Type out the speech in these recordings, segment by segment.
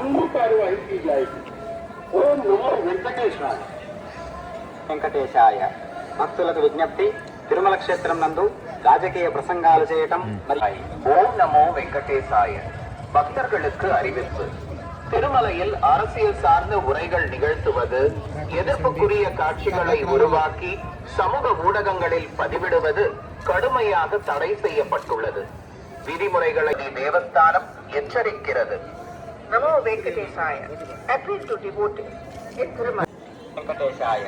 అంగీకారు IT జాయికి ఓం నమో వెంకటేశ్వర వెంకటేశాయ భక్తులకు విజ్ఞప్తి తిరుమల క్షేత్రం నందు రాజకీయ ప్రసంగాలు చేయటం మరియు ஓம் நமோ வெங்கடேசாய பக்தர்களுக்கு அறிவிப்பு திருமலையில் அரசியல் சார்ந்த உரைகள் நிகழ்த்துவது எதிர்ப்புக்குரிய காட்சிகளை உருவாக்கி சமூக ஊடகங்களில் பதிவிடுவது கடுமையாக தடை செய்யப்பட்டுள்ளது விதிமுறைகளை தேவஸ்தானம் எச்சரிக்கிறது Namo Venkatesaya. Appeal to devotees in Tirumala. వెంకటేశాయ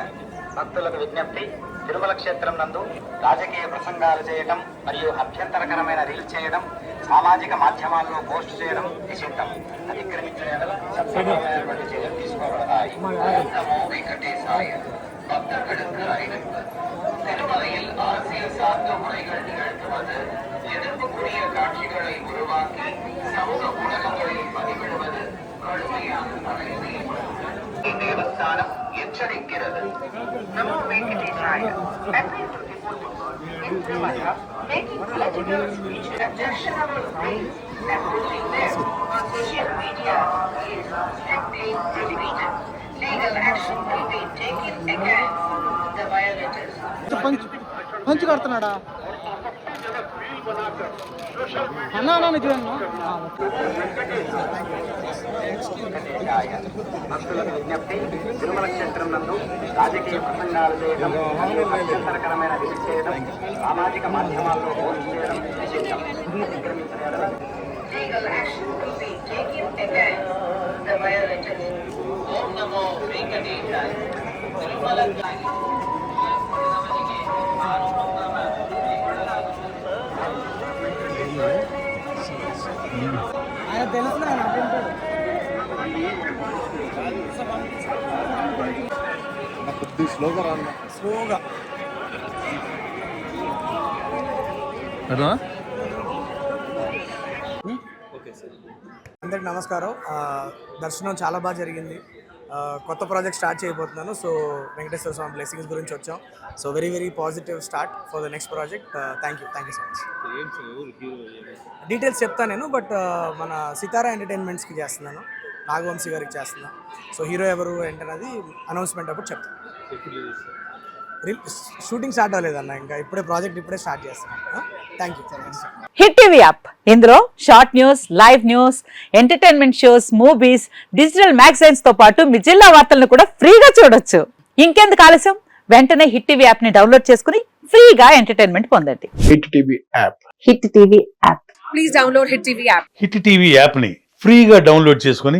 భక్తులకు విజ్ఞప్తి తిరుమల క్షేత్రం నందు రాజకీయ ప్రసంగాలు చేయటం మరియు అభ్యంతరకరమైన రీల్స్ చేయడం సామాజిక మాధ్యమాల్లో పోస్ట్ చేయడం నిషిద్ధం అతిక్రమించిన యెడల చట్టపరమైనటువంటి చర్యలు తీసుకోబడతాయి ஓம் நமோ வெங்கடேசாய பக்தர்களுக்கு அறிவிப்பு திருமலையில் அரசியல் சார்ந்த உரைகள் நிகழ்த்துவது இத்தேவஸ்தானம் எச்சரிக்கிறது நமோ வெங்கடேசாய appeal to the followers in Srimata making political speech objectionable ways and putting them on social media is strictly prohibited. Legal action will be taken against the violators. पंच पंच करतना అన్నా అన్నా నిజమే వెంకటేశాయ భక్తులకు విజ్ఞప్తి తిరుమల క్షేత్రం నందు రాజకీయ ప్రసంగాలు చేయడం మరియు అభ్యంతరకరమైన రీల్స్ చేయడం సామాజిక మాధ్యమాల్లో పోస్ట్ చేయడం నిషిద్ధం ఆయన తెలుసు ఆయన అటుంటాడు కొద్ది స్లోగా రాను స్లోగా. అందరికి నమస్కారం. ఆ, దర్శనం చాలా బాగా జరిగింది. కొత్త ప్రాజెక్ట్ స్టార్ట్ చేయబోతున్నాను. సో వెంకటేశ్వర స్వామి బ్లెస్సింగ్స్ గురించి వచ్చాం. So very very positive start for the next project. Thank you thank you so much details చెప్తాను నేను బట్ మన సితారా ఎంటర్టైన్మెంట్స్కి చేస్తున్నాను. నాగవంశీ గారికి చేస్తున్నాను. సో హీరో ఎవరు ఏంటనేది అనౌన్స్మెంట్ అప్పుడు చెప్తాను షూటింగ్ స్టార్ట్ అవ్వలేదన్న ఇంకా. ఇప్పుడే ప్రాజెక్ట్ ఇప్పుడే స్టార్ట్ చేస్తున్నాను thank you hit TV app. ఇందులో short news live news entertainment shows movies digital మ్యాగజైన్స్తో పాటు మీ జిల్లా వార్తలను కూడా ఫ్రీగా చూడొచ్చు. ఇంకెందుకు ఆలస్యం? వెంటనే హిట్ టీవీ యాప్ని డౌన్లోడ్ చేసుకుని ఫ్రీగా ఎంటర్టైన్మెంట్ పొందండి. Hit TV app. Hit TV app. Hit TV యాప్ని ఫ్రీగా డౌన్లోడ్ చేసుకొని